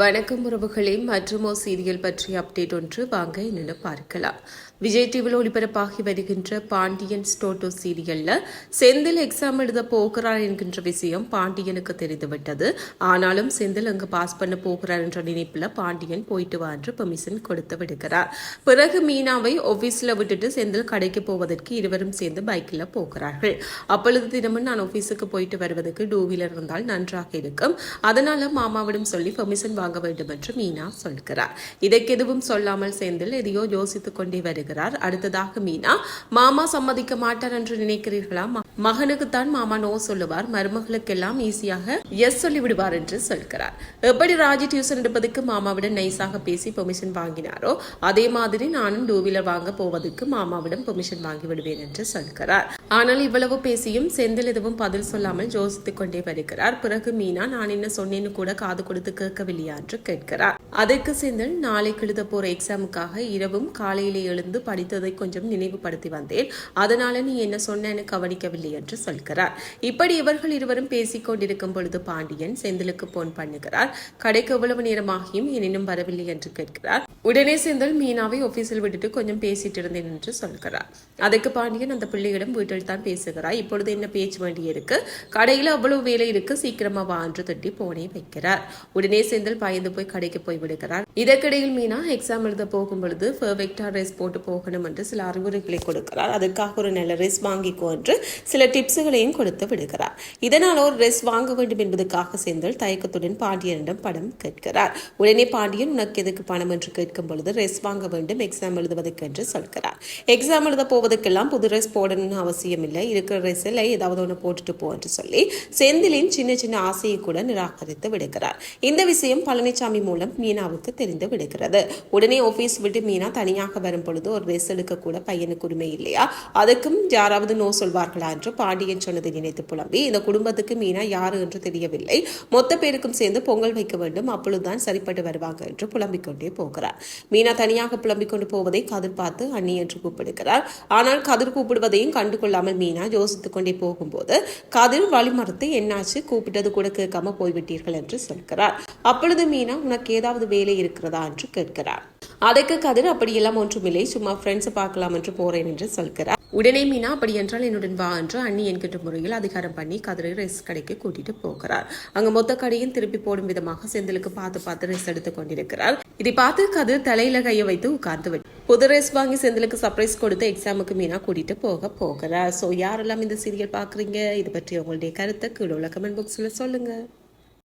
வணக்கம் உறவுகளே மற்றுமோ சீரியல் பற்றிய அப்டேட் ஒன்று வாங்க என்னென்னு பார்க்கலாம். விஜய் டிவியில் ஒளிபரப்பாகி வருகின்ற பாண்டியன் ஸ்டோட்டோ சீரியல்ல செந்தில் எக்ஸாம் எழுத போகிறார் என்கின்ற விஷயம் பாண்டியனுக்கு தெரிந்துவிட்டது. ஆனாலும் செந்தில் அங்கு பாஸ் பண்ண போகிறார் என்ற நினைப்பில் பாண்டியன் போயிட்டு வா என்று பெர்மிஷன் கொடுத்து விடுகிறார். பிறகு மீனாவை ஆஃபீஸில் விட்டுட்டு செந்தில் கடைக்கு போவதற்கு இருவரும் சேர்ந்து பைக்கில் போகிறார்கள். அப்பொழுது தினமும் நான் ஆஃபீஸுக்கு போயிட்டு வருவதற்கு டூ வீலர் இருந்தால் நன்றாக இருக்கும். அதனால மாமாவிடம் சொல்லி பெர்மிஷன் வாங்க வேண்டும் என்று மீனா சொல்கிறார். இதற்கு எதுவும் சொல்லாமல் செந்தில் எதையோ யோசித்துக் கொண்டே வருகிறார். அடுத்ததாக மீனா மாமா சம்மதிக்க மாட்டார் என்று நினைக்கிறீர்களா? மகனுக்குத்தான் மாமா நோ சொல்லுவார் மருமகளுக்கெல்லாம் ஈஸியாக எஸ் சொல்லி விடுவார் என்று சொல்கிறார். எப்படி ராஜி டியூஷன் எடுப்பதற்கு மாமாவிடம் நைஸாக பேசி பெர்மிஷன் வாங்கினாரோ அதே மாதிரி நானும் டூ வீலர் வாங்க போவதற்கு மாமாவிடம் பெர்மிஷன் வாங்கி விடுவேன் என்று சொல்கிறார். ஆனால் இவ்வளவு பேசியும் செந்தில் எதுவும் பதில் சொல்லாமல் யோசித்துக் கொண்டே வருகிறார். பிறகு மீனா நான் என்ன சொன்னேன்னு கூட காது கொடுத்து கேட்கவில்லையா? என்று கேட்கிறார். அதற்கு செந்தில் நாளைக்கு எழுத போற எக்ஸாமுக்காக இரவும் காலையிலே எழுந்து படித்ததை கொஞ்சம் நினைவுபடுத்தி வந்தேன். அதனால நீ என்ன சொன்னேன்னு கவனிக்கவில்லை. என்று சொல்கிறார். இப்படி இவர்கள் இருவரும் பேசிக் கொண்டிருக்கும் பொழுது பாண்டியன் செந்திலுக்கு போன் பண்ணுகிறார். கடைக்கு எவ்வளவு நேரமாகியும் எனினும் வரவில்லை என்று கேட்கிறார். உடனே செந்தில் மீனாவை ஆபீஸில் விட்டுட்டு கொஞ்சம் பேசிட்டு இருந்தேன் என்று சொல்கிறார். அதுக்கு பாண்டியன் அந்த பிள்ளையிடம் வீட்டில் தான் பேசுகிறார். இப்பொழுது என்ன பேச்சு வேண்டி இருக்கு? கடையில் அவ்வளவு வேலை இருக்கு. சீக்கிரமா வா என்று தட்டி போனே வைக்கிறார். உடனே செந்தில் பயந்து போய் கடைக்கு போய் விடுகிறார். இதற்கிடையில் மீனா எக்ஸாம் எழுத போகும் பொழுது பெர்ஃபெக்டாக ட்ரெஸ் போட்டு போகணும் என்று சில அறிவுரைகளை கொடுக்கிறார். அதற்காக ஒரு நல்ல ட்ரெஸ் வாங்கிக்கோ என்று சில டிப்ஸுகளையும் கொடுத்து விடுகிறார். இதனால் ஒரு ட்ரெஸ் வாங்க வேண்டும் என்பதற்காக செந்தில் தயக்கத்துடன் பாண்டியனிடம் படம் கேட்கிறார். உடனே பாண்டியன் உனக்கு எதுக்கு பணம்? என்று கேட்கும் பொழுது ட்ரெஸ் வாங்க வேண்டும் எக்ஸாம் எழுதுவதற்கு என்று சொல்கிறார். எக்ஸாம் எழுத போவதற்கெல்லாம் புது ட்ரெஸ் போடணும்னு அவசியம் இல்லை. இருக்கிற ட்ரெஸ்ஸில் ஏதாவது ஒன்று போட்டுட்டு போ என்று சொல்லி செந்திலின் சின்ன சின்ன ஆசையை கூட நிராகரித்து விடுகிறார். இந்த விஷயம் பழனிசாமி மூலம் மீனாவுக்கு தெரிந்து விடுகிறது. உடனே ஆபீஸ் விட்டு மீனா தனியாக வரும் பொழுது ஒரு ட்ரெஸ் எடுக்க கூட பையனுக்கு உரிமை இல்லையா? அதுக்கும் யாராவது நோ சொல்வார்களா என்று பாண்டியன் சொன்னதை நினைத்து புலம்பி இந்த குடும்பத்துக்கு மீனா யாரு என்று தெரியவில்லை. மொத்த பேருக்கும் சேர்ந்து பொங்கல் வைக்க வேண்டும் அப்பொழுதுதான் சரிப்பட்டு வருவாங்க என்று புலம்பிக் கொண்டே போகிறார். மீனா தனியாக புலம்பிக் கொண்டு போவதை கதிர் பார்த்து அண்ணி என்று கூப்பிடுகிறார். ஆனால் கதிர் கூப்பிடுவதையும் கண்டுகொள்ளாமல் மீனா யோசித்துக் கொண்டே போகும்போது கதிர் வழிமறுத்து என்னாச்சு? கூப்பிட்டது கூட கேட்காம போய்விட்டீர்கள் என்று சொல்கிறார். அப்பொழுது மீனா உனக்கு ஏதாவது வேலை இருக்கிறதா என்று கேட்கிறார். அதுக்கு கதிர் அப்படியெல்லாம் ஒன்றுமில்லை. சும்மா ஃப்ரெண்ட்ஸை பார்க்கலாம் என்று போறேன் என்று சொல்கிறார். உடனே மீனா அப்படி என்றால் என்னுடன் வா என்று அண்ணி என்கின்ற முறையில் அதிகாரம் பண்ணி கதிரை ரெஸ் கடைக்கு கூட்டிட்டு போகிறார். அங்க மொத்த கடையும் திருப்பி போடும் விதமாக செந்திலுக்கு பார்த்து பார்த்து ரெஸ் எடுத்து கொண்டிருக்கிறார். இதை பார்த்து கதிர் தலையில கையை வைத்து உட்கார்ந்து புது ரெஸ் வாங்கி செந்திலுக்கு சர்ப்ரைஸ் கொடுத்து எக்ஸாமுக்கு மீனா கூட்டிட்டு போக போகிறார். ஸோ யாரெல்லாம் இந்த சீரியல் பாக்குறீங்க இது பற்றி உங்களுடைய கருத்தை கீழே உள்ள கமெண்ட் பாக்ஸ்ல சொல்லுங்க.